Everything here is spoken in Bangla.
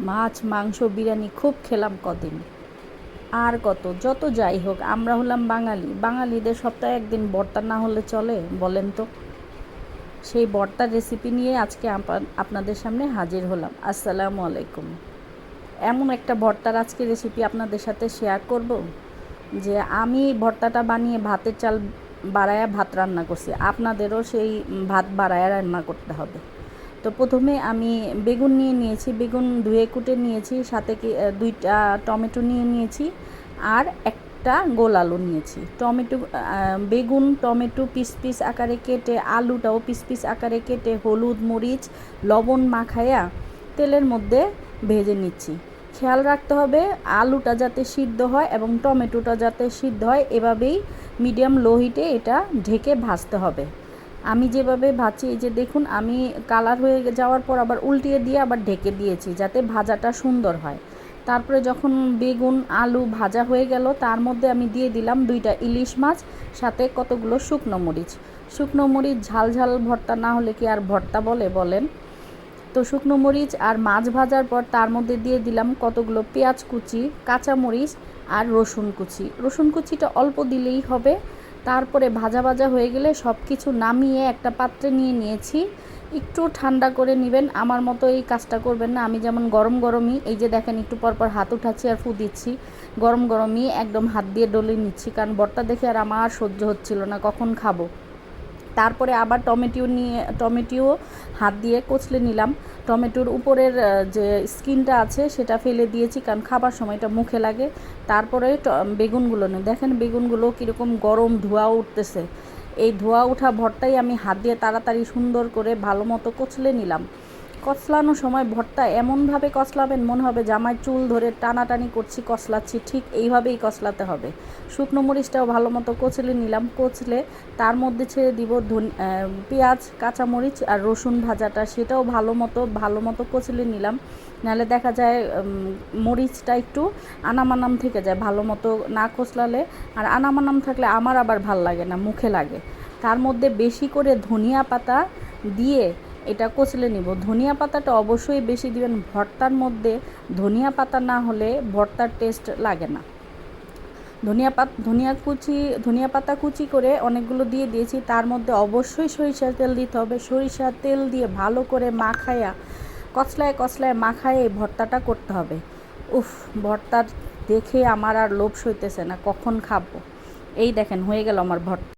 মাছ, মাংস, বিরিয়ানি খুব খেলাম কদিন। আর কত, যত যাই হোক, আমরা হলাম বাঙালি। বাঙালিদের সপ্তাহে একদিন বর্তা না হলে চলে, বলেন তো। সেই বর্তার রেসিপি নিয়ে আজকে আপা- আপনাদের সামনে হাজির হলাম। আসসালামু আলাইকুম। এমন একটা ভর্তার আজকে রেসিপি আপনাদের সাথে শেয়ার করব, যে আমি ভর্তাটা বানিয়ে ভাতের চাল বাড়ায়া ভাত রান্না করছি। আপনাদেরও সেই ভাত বাড়ায়া রান্না করতে হবে। তো প্রথমে আমি বেগুন নিয়ে নিয়েছি, বেগুন ধুয়ে কুটে নিয়েছি, সাথে দুইটা টমেটো নিয়ে নিয়েছি আর একটা গোল আলু নিয়েছি। টমেটো বেগুন, টমেটো পিস পিস আকারে কেটে, আলুটাও পিস পিস আকারে কেটে, হলুদ, মরিচ, লবণ মাখায়া তেলের মধ্যে ভেজে নিচ্ছি। খেয়াল রাখতে হবে, আলুটা যাতে সিদ্ধ হয় এবং টমেটোটা যাতে সিদ্ধ হয়, এভাবেই মিডিয়াম লো হিটে এটা ঢেকে ভাজতে হবে। আমি যেভাবে ভাজি এই যে দেখুন, আমি কালার হয়ে যাওয়ার পর আবার উল্টিয়ে দিয়ে আবার ঢেকে দিয়েছি যাতে ভাজাটা সুন্দর হয়। তারপরে যখন বেগুন, আলু ভাজা হয়ে গেল, তার মধ্যে আমি দিয়ে দিলাম দুইটা ইলিশ মাছ, সাথে কতগুলো শুকনো মরিচ। শুকনো মরিচ ঝাল ঝাল ভর্তা না হলে কি আর ভর্তা বলে, বলেন? তো শুকনো মরিচ আর মাছ ভাজার পর তার মধ্যে দিয়ে দিলাম কতগুলো পেঁয়াজ কুচি, কাঁচা মরিচ আর রসুন কুচি। রসুন কুচিটা অল্প দিলেই হবে। তারপরে ভাজা ভাজা হয়ে গেলে সব কিছু নামিয়ে একটা পাত্রে নিয়ে নিয়েছি। একটু ঠান্ডা করে নেবেন। আমার মতো এই কাজটা করবেন না। আমি যেমন গরম গরমই, এই যে দেখেন একটু পরপর হাত উঠাচ্ছি আর ফু দিচ্ছি, গরম গরমই একদম হাত দিয়ে ডলে নিচ্ছি। কারণ বরটা দেখে আর আমার সহ্য হচ্ছিল না, কখন খাব? তারপরে আবার টমেটো নিয়ে টমেটো হাত দিয়ে কচলে নিলাম। টমেটোর উপরের যে স্কিনটা আছে সেটা ফেলে দিয়েছি কারণ খাবার সময় এটা মুখে লাগে। তারপরে বেগুনগুলো নিই। দেখেন বেগুনগুলো কীরকম গরম ধোঁয়া উঠতেছে। এই ধোঁয়া ওঠা ভরটাই আমি হাত দিয়ে তাড়াতাড়ি সুন্দর করে ভালো মতো কচলে নিলাম। কচলানোর সময় ভর্তা এমনভাবে কচলাবেন, মনে হবে জামায় চুল ধরে টানাটানি করছি, কচলাচ্ছি, ঠিক এইভাবেই কচলাতে হবে। শুকনো মরিচটাও ভালো মতো কচলে নিলাম। কচলে তার মধ্যে ছেড়ে দিব ধন পেঁয়াজ, কাঁচামরিচ আর রসুন ভাজাটা। সেটাও ভালো মতো ভালো মতো কচলে নিলাম। নাহলে দেখা যায় মরিচটা একটু আনামানাম থেকে যায় ভালো মতো না কচলালে। আর আনামানাম থাকলে আমার আবার ভালো লাগে না, মুখে লাগে। তার মধ্যে বেশি করে ধনিয়া পাতা দিয়ে এটা কচলে নিব। ধনিয়া পাতাটা অবশ্যই বেশি দিবেন। ভর্তার মধ্যে ধনিয়া পাতা না হলে ভর্তার টেস্ট লাগে না। ধনিয়া পাত, ধনিয়া কুচি, ধনিয়া পাতা কুচি করে অনেকগুলো দিয়ে দিয়েছি। তার মধ্যে অবশ্যই সরিষার তেল দিতে হবে। সরিষার তেল দিয়ে ভালো করে মাখাইয়া কচলায় কচলায় মাখায় এই ভর্তাটা করতে হবে। উফ, ভর্তার দেখে আমার আর লোভ সইতেছে না, কখন খাব? এই দেখেন, হয়ে গেল আমার ভর্তা।